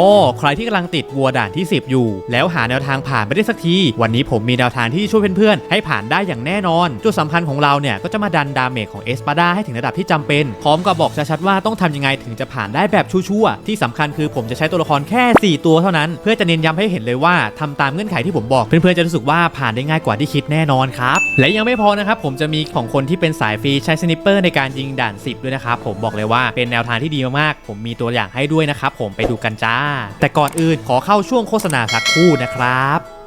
ก็ใครที่กำลังติดวัวด่านที่ 10 อยู่ แล้วหาแนวทางผ่านไม่ได้สักที วันนี้ผมมีแนวทางที่ช่วยเพื่อนๆ ให้ผ่านได้อย่างแน่นอน จุดสำคัญของเราเนี่ย ก็จะมาดันดาเมจของเอสปาดาให้ถึงระดับที่จำเป็น พร้อมกับบอกชัดๆว่าต้องทำยังไงถึงจะผ่านได้แบบชั่วๆ ที่สำคัญคือผมจะใช้ตัวละครแค่ 4 ตัวเท่านั้น เพื่อจะเน้นย้ำให้เห็นเลยว่าทำตามเงื่อนไขที่ผมบอก เพื่อนๆจะรู้สึกว่าผ่านได้ง่ายกว่าที่คิดแน่นอนครับและยังไม่พอนะครับผมจะมีของคนที่เป็นสายฟรีใช้สนิปเปอร์ในการยิงด่าน 10 ด้วยนะครับผมบอกเลยว่าเป็นแนวทางที่ดีมากๆผมมีตัวอย่างให้ด้วยนะครับผมไปดูกันจ้าแต่ก่อนอื่นขอเข้าช่วงโฆษณาสักครู่นะครับ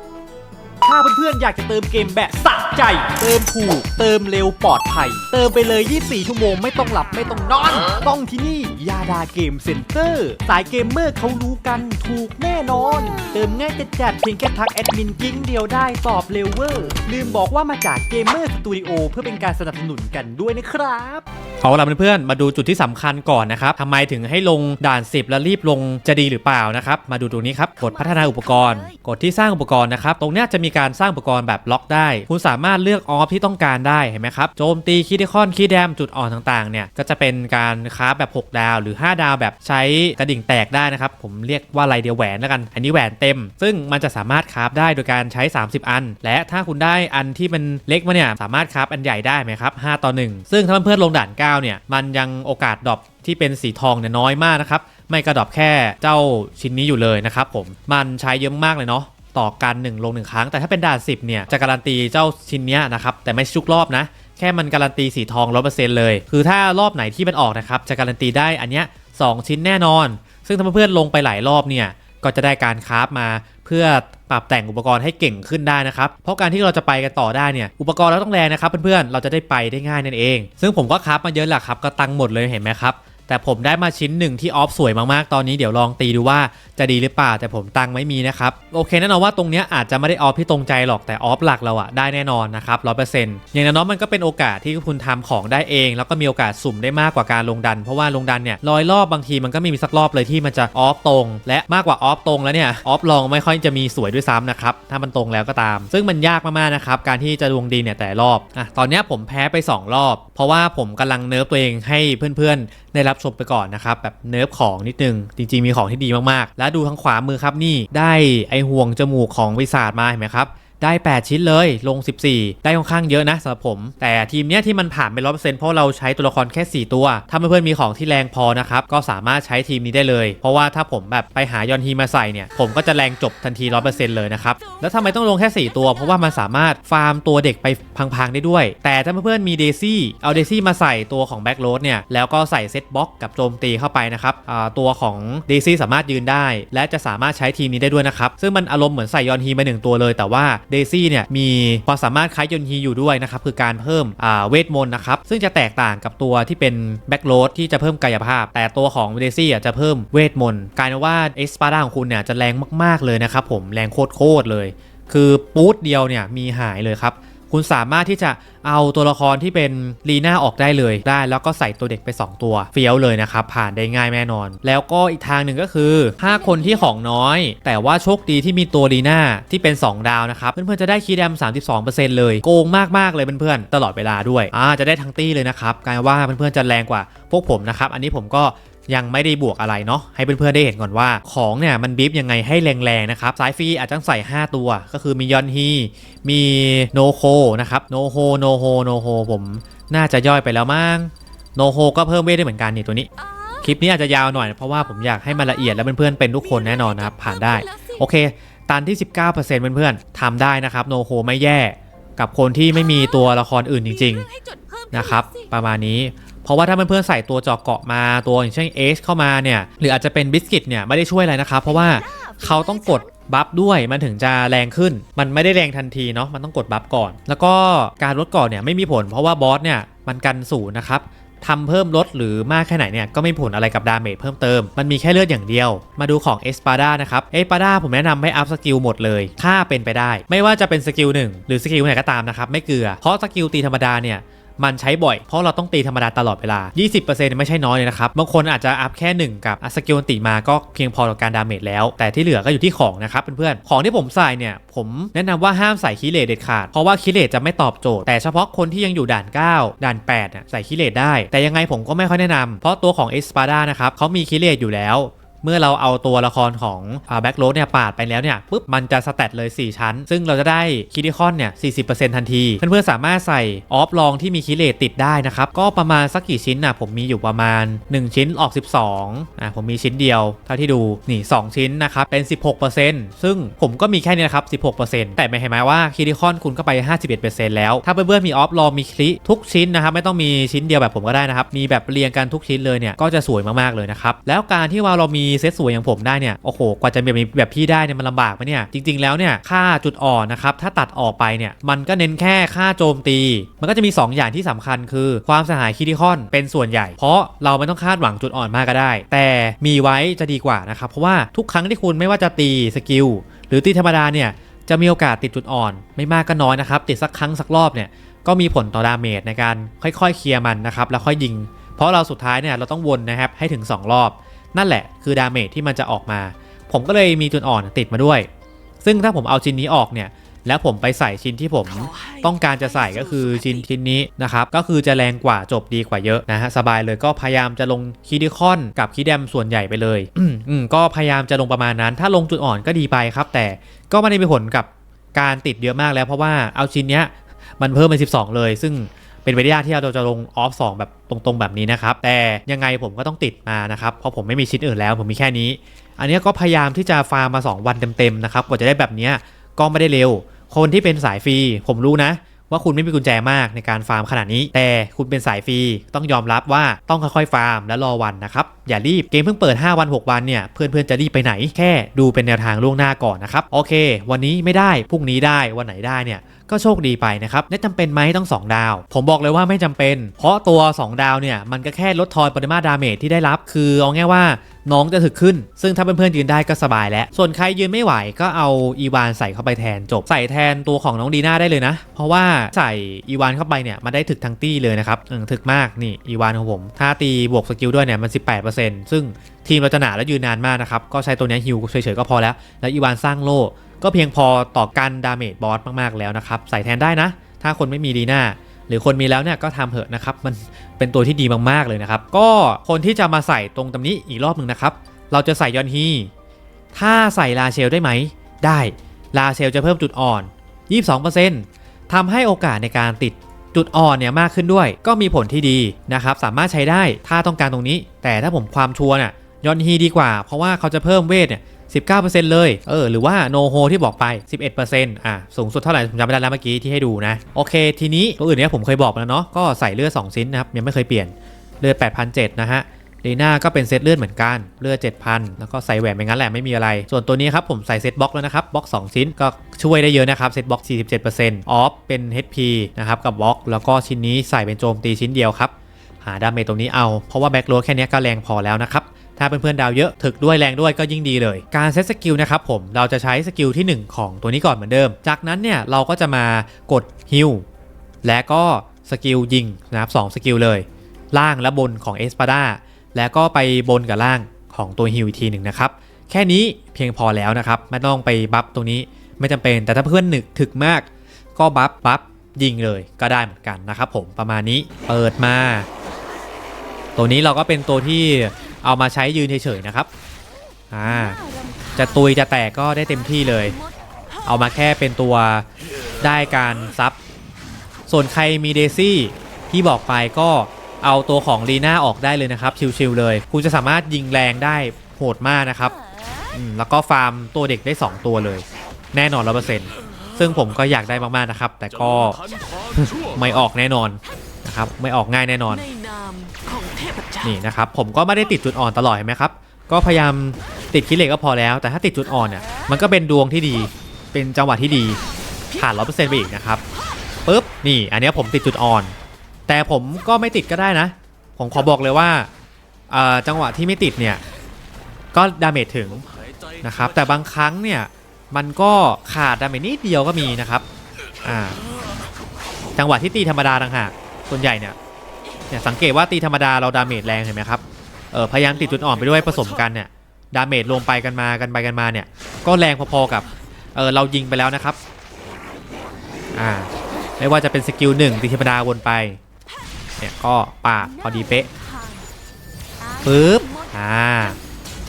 ถ้าเพื่อนๆ อยากจะเติมเกมแบบสะใจ เติมถูก เติมเร็วปลอดภัย เติมไปเลย 24 ชั่วโมงไม่ต้องหลับไม่ต้องนอน ต้องที่นี่ยาดาเกมเซ็นเตอร์ สายเกมเมอร์เขารู้กันถูกแน่นอน เติมง่ายจัดจัดเพียงแค่ทักแอดมินกิ้งเดียวได้ตอบเร็วเวอร์ ลืมบอกว่ามาจากเกมเมอร์สตูดิโอเพื่อเป็นการสนับสนุนกันด้วยนะครับเอาล่ะเพื่อนๆ มาดูจุดที่สำคัญก่อนนะครับทำไมถึงให้ลงด่าน 10 แล้วรีบลงจะดีหรือเปล่านะครับ มาดูตรงนี้ครับ กดพัฒนาอุปกรณ์ กดที่สร้างอุปกรณ์นะครับ ตรงเนี้ยจะมีการการสร้างอุปกรณ์แบบล็อกได้ คุณสามารถเลือกออฟที่ต้องการได้เห็นไหมครับ โจมตีคีดิคอนคีแดมจุดอ่อนต่างๆเนี่ยก็จะเป็นการคราฟแบบ 6 ดาว หรือ 5 ดาวแบบใช้กระดิ่งแตกได้นะครับ ผมเรียกว่าไรเดียวแหวนแล้วกัน อันนี้แหวนเต็ม ซึ่งมันจะสามารถคราฟได้โดยการใช้ 30 อัน และถ้าคุณได้อันที่มันเล็กมาเนี่ยสามารถคราฟอันใหญ่ได้ไหมครับ5ต่อ 1 ซึ่งถ้าเพื่อนๆลงด่าน 9 เนี่ยมันยังโอกาสดรอปที่เป็นสีทองเนี่ยน้อยมากนะครับไม่กระดอบแค่เจ้าชิ้นนี้อยู่เลยนะครับผมมันใช้เยอะมากเลยเนาะ ต่อการ1ลง 1 ครั้ง แต่ถ้าเป็นด่าน 10 เนี่ย จะการันตีเจ้าชิ้นเนี้ยนะครับ แต่ไม่ชุกรอบนะ แค่มันการันตีสีทอง100%เลย คือถ้ารอบไหนที่มันออกนะครับ จะการันตีได้อันเนี้ย2ชิ้นแน่นอน ซึ่งถ้าเพื่อนลงไปหลายรอบเนี่ย ก็จะได้การคราฟมาเพื่อปรับแต่งอุปกรณ์ให้เก่งขึ้นได้นะครับ เพราะการที่เราจะไปกันต่อได้เนี่ย อุปกรณ์เราต้องแรงนะครับเพื่อนๆ เราจะได้ไปได้ง่ายนั่นเอง ซึ่งผมก็คราฟมาเยอะแหละครับ ก็ตังหมดเลยเห็นไหมครับ แต่ผมได้มาชิ้นหนึ่งที่ออฟสวยมากๆ ตอนนี้เดี๋ยวลองตีดูว่าจะดีหรือเปล่า แต่ผมตังไม่มีนะครับ โอเคแน่นอนว่าตรงเนี้ยอาจจะไม่ได้ออฟที่ตรงใจหรอกแต่ออฟหลักเราอะได้แน่นอนนะครับร้อยเปอร์เซ็นต์อย่างน้อยมันก็เป็นโอกาสที่คุณทำของได้เอง แล้วก็มีโอกาสสุ่มได้มากกว่าการลงดัน เพราะว่าลงดันเนี่ยร้อยรอบบางทีมันก็ไม่มีสักรอบเลยที่มันจะออฟตรง และมากกว่าออฟตรงแล้วเนี่ยออฟลองไม่ค่อยจะมีสวยด้วยซ้ำนะครับถ้ามันตรงแล้วก็ตาม ซึ่งมันยากมากๆนะครับการที่จะดวงดีเนี่ยแต่รอบอะตอนนี้ผมแพ้ไป 2 รอบ เพราะว่าผมกำลังเนิร์ฟตัวเองให้เพื่อนๆ ได้รับชมไปก่อนนะครับ แบบเนิร์ฟของนิดนึง จริง ๆ มีของที่ดีมากๆ แล้วดูทางขวามือครับนี่ได้ไอห่วงจมูกของวิสาดมาเห็นไหมครับ ได้ 8 ชิ้นเลยลง 14 ได้ค่อนข้างเยอะนะสำหรับผม แต่ทีมเนี้ยที่มันผ่านไป100%เซ็นต์เพราะเราใช้ตัวละครแค่ 4 ตัว ถ้าเพื่อนๆมีของที่แรงพอนะครับ ก็สามารถใช้ทีมนี้ได้เลย เพราะว่าถ้าผมแบบไปหายอนฮีมาใส่เนี่ย ผมก็จะแรงจบทันที100%เซ็นต์เลยนะครับ แล้วทำไมต้องลงแค่ 4 ตัว เพราะว่ามันสามารถฟาร์มตัวเด็กไปพังๆได้ด้วย แต่ถ้าเพื่อนๆมีเดซี่เอาเดซี่มาใส่ตัวของแบ็กโรดเนี่ยแล้วก็ใส่เซตบ็อกกับโจมตีเข้าไปนะครับตัวของเดซี่สามารถยืนได้ และจะสามารถใช้ทีมนี้ได้ด้วยนะครับซึ่งมันอารมณ์เหมือนใส่ยอนฮีมาหนึ่งตัวเลย แต่ว่าเดซี่เนี่ยมีความสามารถคล้ายยนฮีอยู่ด้วยนะครับคือการเพิ่มเวทมนต์นะครับซึ่งจะแตกต่างกับตัวที่เป็นแบ็กโรดที่จะเพิ่มกายภาพ แต่ตัวของเดซี่อะจะเพิ่มเวทมนต์กลายเป็นว่าเอ็กซ์ปาร์ของคุณเนี่ยจะแรงมากๆเลยนะครับผมแรงโคตรๆเลย คือปูดเดียวเนี่ยมีหายเลยครับ คุณสามารถที่จะเอาตัวละครที่เป็นลีน่าออกได้เลยได้ แล้วก็ใส่ตัวเด็กไป 2 ตัวเฟี้ยวเลยนะครับผ่านได้ง่ายแน่นอน แล้วก็อีกทางหนึ่งก็คือถ้าคนที่ของน้อย แต่ว่าโชคดีที่มีตัวลีน่าที่เป็น 2 ดาวนะครับเพื่อนๆจะได้คีย์แดม 32%เลยโกงมากๆเลยเพื่อนๆตลอดเวลาด้วยอ่าจะได้ทั้งตี้เลยนะครับกลายว่าเพื่อนๆจะแรงกว่าพวกผมนะครับอันนี้ผมก็ ยังไม่ได้บวกอะไรเนาะให้เพื่อนๆได้เห็นก่อนว่า ของเนี่ยมันบีบยังไงให้แรงๆนะครับสายฟรีอาจจะต้องใส่ 5 ตัว ก็คือมียอนฮีมีโนโคนะครับโนโฮโนโฮโนโฮผมน่าจะย่อยไปแล้วมั้งโนโฮก็เพิ่มเวทได้เหมือนกันนี่ตัวนี้คลิปนี้อาจจะยาวหน่อยเพราะว่าผมอยากให้มันละเอียดและเพื่อนๆเป็นทุกคนแน่นอนนะครับผ่านได้โอเคตันที่ 19%เพื่อนๆทำได้นะครับโนโฮไม่แย่กับคนที่ไม่มีตัวละครอื่นจริง ๆ นะครับ ประมาณนี้ เพราะว่าถ้าเพื่อนๆใส่ตัวเจอกเกาะมาตัวอย่างเช่นเอชเข้ามาเนี่ยหรืออาจจะเป็นบิสกิตเนี่ยไม่ได้ช่วยอะไรนะครับเพราะว่าเขาต้องกดบัฟด้วยมันถึงจะแรงขึ้น มันไม่ได้แรงทันทีเนาะมันต้องกดบัฟก่อน แล้วก็การลดก่อนเนี่ยไม่มีผล เพราะว่าบอสเนี่ยมันกันศูนย์นะครับทำเพิ่มลดหรือมากแค่ไหนเนี่ยก็ไม่ผลอะไรกับดาเมจเพิ่มเติม มันมีแค่เลือดอย่างเดียว มาดูของเอสปาดานะครับเอสปาดาผมแนะนำให้อัพสกิลหมดเลย ถ้าเป็นไปได้ ไม่ว่าจะเป็นสกิลหนึ่งหรือสกิลไหนก็ตามนะครับไม่เกลือ เพราะสกิลตีธรรมดาเนี่ย มันใช้บ่อย เพราะเราต้องตีธรรมดาตลอดเวลา 20%ไม่ใช่น้อยเลยนะครับ บางคนอาจจะอัพแค่ 1 กับอัพสกิลติมาก็เพียงพอต่อการดาเมจแล้ว แต่ที่เหลือก็อยู่ที่ของนะครับเพื่อนๆ ของที่ผมใส่เนี่ย ผมแนะนำว่าห้ามใส่คิเลตเด็ดขาด เพราะว่าคิเลตจะไม่ตอบโจทย์ แต่เฉพาะคนที่ยังอยู่ด่าน 9 ด่าน8น่ะใส่คิเลตได้ แต่ยังไงผมก็ไม่ค่อยแนะนำเพราะตัวของเอสปาดานะครับเขามีคิเลตอยู่แล้ว เมื่อเราเอาตัวละครของแบ็กโรดเนี่ยปาดไปแล้วเนี่ยปุ๊บมันจะสแตทเลย 4 ชั้น ซึ่งเราจะได้คิดิคอนเนี่ย 40%ทันที เพื่อนๆสามารถใส่ออฟลองที่มีคิเลตติดได้นะครับ ก็ประมาณสักกี่ชิ้นนะผมมีอยู่ประมาณ 1 ชิ้นออก 12อะผมมีชิ้นเดียว เท่าที่ดูนี่ 2 ชิ้นนะครับ เป็น 16%ซึ่งผมก็มีแค่นี้นะครับ 16%แต่ไม่เห็นไหมว่าคิดิคอนคุณก็ไป 51%แล้ว ถ้าเพื่อนๆมีออฟลองมีคลิทุกชิ้นนะครับไม่ต้องมีชิ้นเดียวแบบผมก็ได้นะครับมีแบบเรียงกันทุกชิ้นเลยเนี่ยก็จะสวยมากๆเลยนะครับแล้วการที่ว่าเรามีเซตสวยอย่างผมได้เนี่ยโอ้โหกว่าจะแบบมีแบบพี่ได้เนี่ยมันลำบากไหมเนี่ยจริง ๆแล้วเนี่ยค่าจุดอ่อนนะครับถ้าตัดออกไปเนี่ยมันก็เน้นแค่ค่าโจมตี มันก็จะมี 2 อย่างที่สำคัญคือความเสียหายคิดิคอนเป็นส่วนใหญ่ เพราะเราไม่ต้องคาดหวังจุดอ่อนมากก็ได้ แต่มีไว้จะดีกว่านะครับเพราะว่าทุกครั้งที่คุณไม่ว่าจะตีสกิลหรือตีธรรมดาเนี่ยจะมีโอกาสติดจุดอ่อน ไม่มากก็น้อยนะครับ ติดสักครั้งสักรอบเนี่ยก็มีผลต่อดาเมจในการค่อยๆ เคลียร์มันนะครับแล้วค่อยยิง เพราะเราสุดท้ายเนี่ยเราต้องวนนะครับให้ถึง 2 รอบ นั่นแหละคือดาเมจที่มันจะออกมา ผมก็เลยมีจุดอ่อนติดมาด้วย ซึ่งถ้าผมเอาชิ้นนี้ออกเนี่ย แล้วผมไปใส่ชิ้นที่ผมต้องการจะใส่ก็คือชิ้นชิ้นนี้นะครับ ก็คือจะแรงกว่าจบดีกว่าเยอะนะฮะสบายเลยก็พยายามจะลงคีดิคอนกับคีแดมส่วนใหญ่ไปเลยอืมอืมก็พยายามจะลงประมาณนั้น ถ้าลงจุดอ่อนก็ดีไปครับ แต่ก็ไม่ได้มีผลกับการติดเยอะมากแล้วเพราะว่าเอาชิ้นเนี้ยมันเพิ่มเป็น 12 เลย ซึ่ง เป็นไปได้ยากที่เราจะลงออฟ2แบบตรงๆแบบนี้นะครับ แต่ยังไงผมก็ต้องติดมานะครับ เพราะผมไม่มีชิ้นอื่นแล้วผมมีแค่นี้ อันนี้ก็พยายามที่จะฟาร์มมา 2 วันเต็มๆนะครับกว่าจะได้แบบนี้ก็ไม่ได้เร็ว คนที่เป็นสายฟรีผมรู้นะว่าคุณไม่มีกุญแจมากในการฟาร์มขนาดนี้ แต่คุณเป็นสายฟรีต้องยอมรับว่าต้องค่อยๆฟาร์มและรอวันนะครับ อย่ารีบเกมเพิ่งเปิด 5 วัน 6 วันเนี่ยเพื่อนๆจะรีบไปไหนแค่ดูเป็นแนวทางล่วงหน้าก่อนนะครับโอเค วันนี้ไม่ได้พรุ่งนี้ได้วันไหนได้เนี่ยก็โชคดีไปนะครับและจำเป็นไหมต้อง 2 ดาว ผมบอกเลยว่าไม่จำเป็น เพราะตัว 2 ดาวเนี่ยมันก็แค่ลดทอนปริมาตรดาเมจที่ได้รับ คือเอาง่ายว่าน้องจะถึกขึ้น ซึ่งถ้าเพื่อนๆยืนได้ก็สบายแล้ว ส่วนใครยืนไม่ไหวก็เอาอีวานใส่เข้าไปแทนจบ ใส่แทนตัวของน้องดีน่าได้เลยนะ เพราะว่าใส่อีวานเข้าไปเนี่ยมันได้ถึกทั้งตี้เลยนะครับถึกมากนี่อีวานของผม ถ้าตีบวกสกิลด้วยเนี่ยมัน 18%ซึ่งทีมเราจะหนาและยืนนานมากนะครับ ก็ใช้ตัวนี้ฮิวเฉยๆก็พอแล้ว แล้วอีวานสร้างโล่ก็เพียงพอต่อกันดาเมจบอสมากๆแล้วนะครับ ใส่แทนได้นะ ถ้าคนไม่มีดีน่าหรือคนมีแล้วเนี่ยก็ทำเถอะนะครับ มันเป็นตัวที่ดีมากๆเลยนะครับ ก็คนที่จะมาใส่ตรงตำนี้อีกรอบหนึ่งนะครับ เราจะใส่ยอนฮีถ้าใส่ลาเชลได้ไหม ได้ ลาเชลจะเพิ่มจุดอ่อน 22%ทำให้โอกาสในการติด จุดอ่อนเนี่ยมากขึ้นด้วย ก็มีผลที่ดีนะครับสามารถใช้ได้ถ้าต้องการตรงนี้ แต่ถ้าผมความชัวร์น่ะยอนฮีดีกว่า เพราะว่าเขาจะเพิ่มเวทเนี่ย19%เลย เออ หรือว่าโนโฮที่บอกไป 11%อะ สูงสุดเท่าไหร่ ผมจำไม่ได้แล้วเมื่อกี้ที่ให้ดูนะ โอเค ทีนี้ตัวอื่นเนี่ยผมเคยบอกไปแล้วเนาะ ก็ใส่เลือด 2 ชิ้นนะครับ ยังไม่เคยเปลี่ยน เลือด 8,700นะฮะ เดน่าก็เป็นเซตเลือดเหมือนกันเลือด 7,000 แล้วก็ใส่แหวนไปงั้นแหละไม่มีอะไร ส่วนตัวนี้ครับผมใส่เซตบล็อกแล้วนะครับบล็อก2 ชิ้นก็ช่วยได้เยอะนะครับเซตบล็อก 47%ออฟเป็น HP นะครับกับบล็อก แล้วก็ชิ้นนี้ใส่เป็นโจมตีชิ้นเดียวครับหาดาเมจตรงนี้เอาเพราะว่าแบ็คโรแค่นี้ก็แรงพอแล้วนะครับถ้าเพื่อนๆดาวเยอะถึกด้วยแรงด้วยก็ยิ่งดีเลย การเซตสกิลนะครับผมเราจะใช้สกิลที่ 1 ของตัวนี้ก่อนเหมือนเดิม จากนั้นเนี่ยเราก็จะมากดฮิลและก็สกิลยิงนะครับสสกิลเลย ล่างและบนของเอสปาดา แล้วก็ไปบนกับล่างของตัวฮิลอีกทีหนึ่งนะครับ แค่นี้เพียงพอแล้วนะครับ ไม่ต้องไปบัฟตรงนี้ไม่จำเป็นแต่ถ้าเพื่อนหนึกถึกมาก ก็บัฟบัฟยิงเลยก็ได้เหมือนกันนะครับผมประมาณนี้เปิดมา ตัวนี้เราก็เป็นตัวที่เอามาใช้ยืนเฉยๆนะครับอ่าจะตุยจะแตกก็ได้เต็มที่เลย เอามาแค่เป็นตัวได้การซับส่วนใครมีเดซี่ที่บอกไปก็ เอาตัวของลีน่าออกได้เลยนะครับ ชิวๆเลยคุณจะสามารถยิงแรงได้โหดมากนะครับอืมแล้วก็ฟาร์มตัวเด็กได้ 2 ตัวเลย แน่นอนร้อเปอร์เซ็นต์ซึ่งผมก็อยากได้มากๆนะครับ แต่ก็ ไม่ออกแน่นอนนะครับไม่ออกง่ายแน่นอน ในนามของเทพเจ้านี่นะครับผมก็ไม่ได้ติดจุดอ่อนตลอดเห็นไหมครับ ก็พยายามติดคิดเหล็กก็พอแล้ว แต่ถ้าติดจุดอ่อนเนี่ยมันก็เป็นดวงที่ดี เป็นจังหวะที่ดีผ่านร้อยเปอร์เซ็นต์ไปอีกนะครับปุ๊บนี่อันเนี้ยผมติดจุดอ่อน แต่ผมก็ไม่ติดก็ได้นะ ผมขอบอกเลยว่าจังหวะที่ไม่ติดเนี่ยก็ดาเมจถึงนะครับ แต่บางครั้งเนี่ยมันก็ขาดดาเมจนิดเดียวก็มีนะครับอ่าจังหวะที่ตีธรรมดาต่างหากส่วนใหญ่เนี่ยเนี่ยสังเกตว่าตีธรรมดาเราดาเมจแรงเห็นไหมครับเออพยายามติดจุดอ่อนไปด้วยผสมกันเนี่ยดาเมจลงไปกันมากันไปกันมาเนี่ยก็แรงพอๆกับเออเรายิงไปแล้วนะครับอ่าไม่ว่าจะเป็นสกิลหนึ่งตีธรรมดาวนไป เนี่ยก็ป่าดพอดีเป๊ะปึ๊บอ่า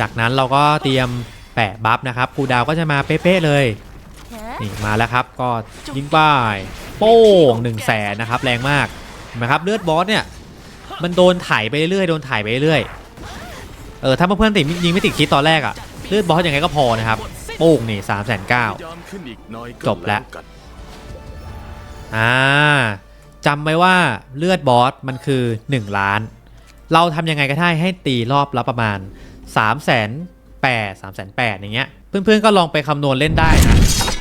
จากนั้นเราก็เตรียมแปะบัฟนะครับคูลดาวน์ก็จะมาเป๊ะๆเลยนี่มาแล้วครับก็ยิงป้ายโป้ง1 0 0 0 0แสนนะครับแรงมากเห็นไหมครับเลือดบอสเนี่ยมันโดนไถ่ายไปเรื่อยๆโดนไถ่ายไปเรื่อยๆเออถ้าเพื่อนๆติดยิงไม่ติดคิดตอนแรกอะเลือดบอสยังไงก็พอนะครับโป้งนี่3 9 0 0 0 0ยามขึ้นอีกหน้อยก็จบแล้วกันอ่า จำไว้ว่าเลือดบอสมันคือ 1 ล้าน เราทำยังไงก็ได้ให้ตีรอบละประมาณ 3 8 0 0 0 0 3 8 0 0อย่างเงี้ย เพื่อนๆก็ลองไปคำนวณเล่นได้นะ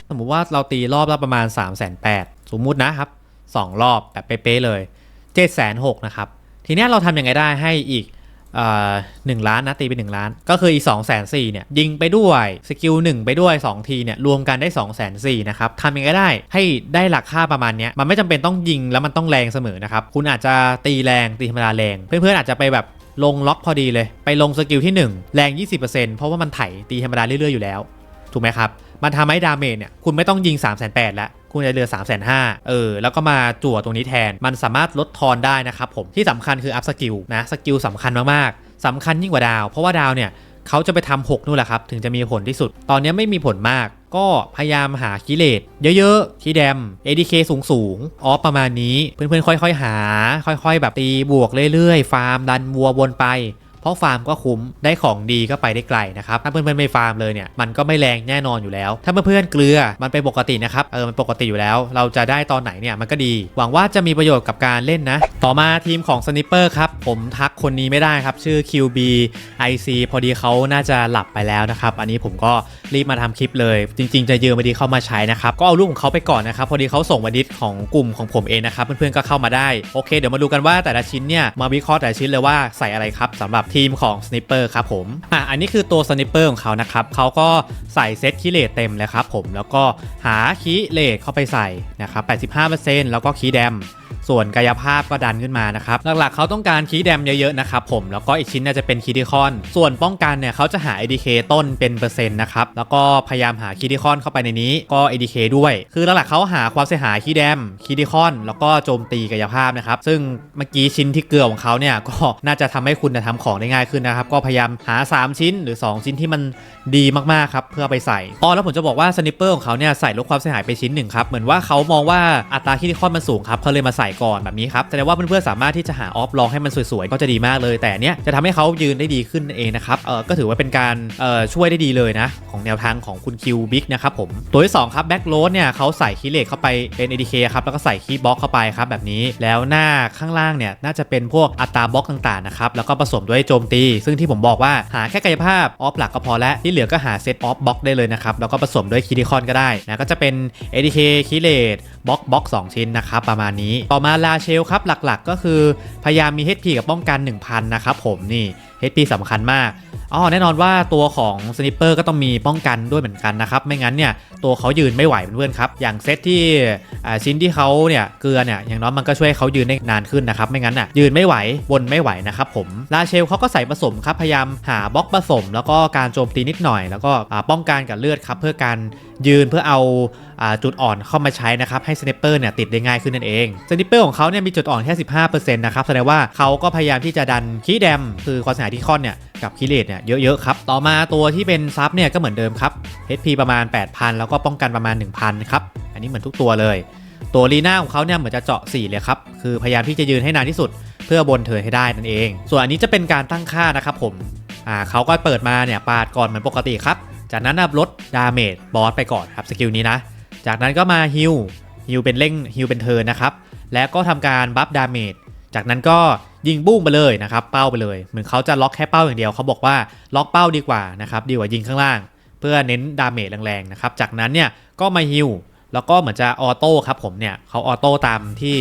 สมมติว่าเราตีรอบละประมาณ 3 8 0 0 0สมมุตินะครับ 2 รอบแบบเป๊ะๆเลย 7 6 0 0 0นะครับ ทีนี้เราทำยังไงได้ให้อีก หนึ่งล้านนะตีไป1ล้าน ก็คืออีก2 4 0 0 0เนี่ยยิงไปด้วยสกิล1ไปด้วย 2 ทีเนี่ยรวมกันได้2 4 0 0 0นสี่นะครับทำยังไงได้ให้ได้ราคาประมาณเนี้ยมันไม่จำเป็นต้องยิงแล้วมันต้องแรงเสมอนะครับคุณอาจจะตีแรงตีธรรมดาแรง เพื่อนๆอาจจะไปแบบลงล็อกพอดีเลย ไปลงสกิลที่ 1 แรง 20%เพราะว่ามันไถตีธรรมดาเรื่อยๆอยู่แล้ว ถูกไหมครับ มันทำให้ดาเมจเนี่ยคุณไม่ต้องยิง 3 8 0 0 0แล้ว คุณจะเหลือ3 5 0 0 0เออแล้วก็มาจั่วตรงนี้แทน มันสามารถลดทอนได้นะครับผมที่สำคัญคืออัพสกิลนะสกิลสำคัญมากๆสำคัญยิ่งกว่าดาว เพราะว่าดาวเนี่ยเขาจะไปทำ6นู่นแหละครับ ถึงจะมีผลที่สุด ตอนนี้ไม่มีผลมาก ก็พยายามหาคีเลตเยอะๆคีแดม ADK สูงๆออฟประมาณนี้ เพื่อนๆ ค่อยๆ หา ค่อยๆ แบบตีบวกเรื่อยๆ ฟาร์มดันวัววนไป เพราะฟาร์มก็คุ้มได้ของดีก็ไปได้ไกลนะครับถ้าเพื่อนๆไม่ฟาร์มเลยเนี่ยมันก็ไม่แรงแน่นอนอยู่แล้ว ถ้าเพื่อนๆเกลือมันเป็นปกตินะครับเออมันปกติอยู่แล้ว เราจะได้ตอนไหนเนี่ยมันก็ดี หวังว่าจะมีประโยชน์กับการเล่นนะ ต่อมาทีมของสนิปเปอร์ครับผมทักคนนี้ไม่ได้ครับชื่อ QB IC พอดีเขาน่าจะหลับไปแล้วนะครับ อันนี้ผมก็รีบมาทำคลิปเลย จริง ๆ จะยืมมาดีเข้ามาใช้นะครับ ก็เอารูปของเขาไปก่อนนะครับ พอดีเขาส่งมาดิสของกลุ่มของผมเองนะครับ เพื่อนๆก็เข้ามาได้ โอเค เดี๋ยวมาดูกันว่าแต่ละชิ้นเนี่ย มาวิเคราะห์แต่ละชิ้นเลยว่าใส่อะไรครับสำหรับทีมของสนิปเปอร์ครับผมอะอันนี้คือตัวสนิปเปอร์ของเขานะครับเขาก็ใส่เซตคีเลตเต็มเลยครับผมแล้วก็หาคีเลตเข้าไปใส่นะครับ85%แล้วก็คีแดม ส่วนกายภาพก็ดันขึ้นมานะครับ หลักๆเขาต้องการคีย์แดมเยอะๆนะครับผม แล้วก็อีกชิ้นน่าจะเป็นคีย์ดิคอน ส่วนป้องกันเนี่ยเขาจะหา ADK ต้นเป็นเปอร์เซ็นต์นะครับ แล้วก็พยายามหาคีย์ดิคอนเข้าไปในนี้ ก็ ADK ด้วย คือหลักๆเขาหาความเสียหายคีย์แดมคีย์ดิคอน แล้วก็โจมตีกายภาพนะครับ ซึ่งเมื่อกี้ชิ้นที่เกลือของเขาเนี่ย ก็น่าจะทำให้คุณน่ะทำของได้ง่ายขึ้นนะครับ ก็พยายามหา 3 ชิ้นหรือ 2 ชิ้นที่มันดีมากๆครับ เพื่อไปใส่อ๋อแล้วผมจะบอกว่าสนิปเปอร์ของเขาเนี่ยใส่ลดความเสียหายไปชิ้นหนึ่งครับ เหมือนว่าเขามองว่าอัตราคีย์ดิคอนมันสูงครับเขาเลยมาใส่ก่อนแบบนี้ครับแสดงว่าเพื่อนๆสามารถที่จะหาออฟลองให้มันสวยๆก็จะดีมากเลย แต่เนี้ยจะทำให้เขายืนได้ดีขึ้นเองนะครับเออก็ถือว่าเป็นการเอ่อช่วยได้ดีเลยนะ ของแนวทางของคุณคิวบิ๊กนะครับผมตัวที่2ครับแบ็กโรดเนี่ยเขาใส่คีเลทเข้าไปเป็น ADK ครับแล้วก็ใส่คีบล็อกเข้าไปครับแบบนี้แล้วหน้าข้างล่างเนี่ยน่าจะเป็นพวกอัตราบล็อกต่างๆนะครับแล้วก็ผสมด้วยโจมตี ซึ่งที่ผมบอกว่าหาแค่กายภาพออฟหลักก็พอแล้วที่เหลือก็หาเซตออฟบล็อกได้เลยนะครับแล้วก็ผสมด้วยคีดิคอนก็ได้นะก็จะเป็น ADK คีเลทบล็อกบล็อก2ชิ้นนะครับประมาณนี้ต่อมาลาเชลครับหลักๆ ก็คือพยายามมี HP กับป้องกัน 1000 นะครับผมนี่ HP สำคัญมากอ๋อแน่นอนว่าตัวของสนิปเปอร์ก็ต้องมีป้องกันด้วยเหมือนกันนะครับ ไม่งั้นเนี่ยตัวเขายืนไม่ไหวเพื่อนครับ อย่างเซตที่ชิ้นที่เขาเนี่ยเกลือเนี่ยอย่างน้อยมันก็ช่วยเขายืนได้นานขึ้นนะครับ ไม่งั้นอะยืนไม่ไหววนไม่ไหวนะครับผมลาเชลเขาก็ใส่ผสมครับพยายามหาบล็อกผสม แล้วก็การโจมตีนิดหน่อย แล้วก็ป้องกันกับเลือดครับเพื่อการยืนเพื่อเอาจุดอ่อนเข้ามาใช้นะครับให้สเนปเปอร์เนี่ยติดได้ง่ายขึ้นนั่นเองสเนปเปอร์ของเขาเนี่ยมีจุดอ่อนแค่ 15%นะครับแสดงว่าเขาก็พยายามที่จะดันคีแดม คือความเสียหายที่คอนเนี่ยกับคีเลดเนี่ยเยอะๆครับต่อมาตัวที่เป็นซับเนี่ยก็เหมือนเดิมครับ HP ประมาณ 8,000 แล้วก็ป้องกันประมาณ 1,000ครับอันนี้เหมือนทุกตัวเลย ตัวลีน่าของเขาเนี่ยเหมือนจะเจาะ4เลยครับคือพยายามที่จะยืนให้นานที่สุดเพื่อบนเทิร์นให้ได้นั่นเอง ส่วนอันนี้จะเป็นการตั้งค่านะครับผมอ่าเขาก็เปิดมาเนี่ยปาดก่อนเหมือนปกติครับ จากนั้นลดดาเมจบอสไปก่อนครับสกิลนี้นะ จากนั้นก็มาฮิลฮิลเป็นเร่งฮิลเป็นเทิร์นนะครับ แล้วก็ทำการบัฟดาเมจ จากนั้นก็ยิงบุ้งไปเลยนะครับ เป้าไปเลย เหมือนเขาจะล็อกแค่เป้าอย่างเดียว เขาบอกว่าล็อกเป้าดีกว่านะครับ ดีกว่ายิงข้างล่าง เพื่อเน้นดาเมจแรงๆนะครับ จากนั้นเนี่ยก็มาฮิลแล้วก็เหมือนจะออโต้ครับผมเนี่ยเขาออโต้ตามที่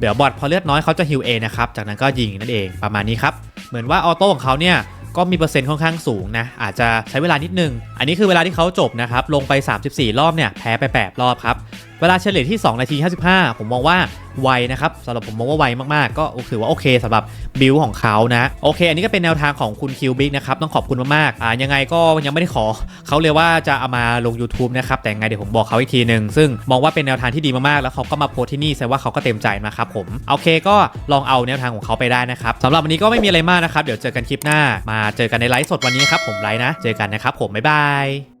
เดี๋ยวบอทพอเลือดน้อยเขาจะฮิลเองนะครับ จากนั้นก็ยิงนั่นเองประมาณนี้ครับ เหมือนว่าออโต้ของเขาเนี่ย ก็มีเปอร์เซ็นต์ค่อนข้างสูงนะอาจจะใช้เวลานิดนึง อันนี้คือเวลาที่เขาจบนะครับลงไป 34 รอบเนี่ยแพ้ไป 8 รอบครับ เวลาเฉลี่ยที่ 2 นาที 55 ผมมองว่าไวนะครับสำหรับผมมองว่าไวมากๆ ก็ถือว่าโอเคสำหรับบิลของเขานะ โอเค อันนี้ก็เป็นแนวทางของคุณคิวบิกนะครับ ต้องขอบคุณมากๆอ่ายังไงก็ยังไม่ได้ขอเขาเลยว่าจะเอามาลง YouTube นะครับ แต่ยังไงเดี๋ยวผมบอกเขาอีกทีหนึ่งซึ่งมองว่าเป็นแนวทางที่ดีมากๆ แล้วเขาก็มาโพสที่นี่แสดงว่าเขาก็เต็มใจนะครับผมโอเคก็ลองเอาแนวทางของเขาไปได้นะครับสำหรับวันนี้ก็ไม่มีอะไรมากนะครับเดี๋ยวเจอกันคลิปหน้า มาเจอกันในไลฟ์สดวันนี้ครับผมไลฟ์นะ เจอกันนะครับผมบ๊ายบาย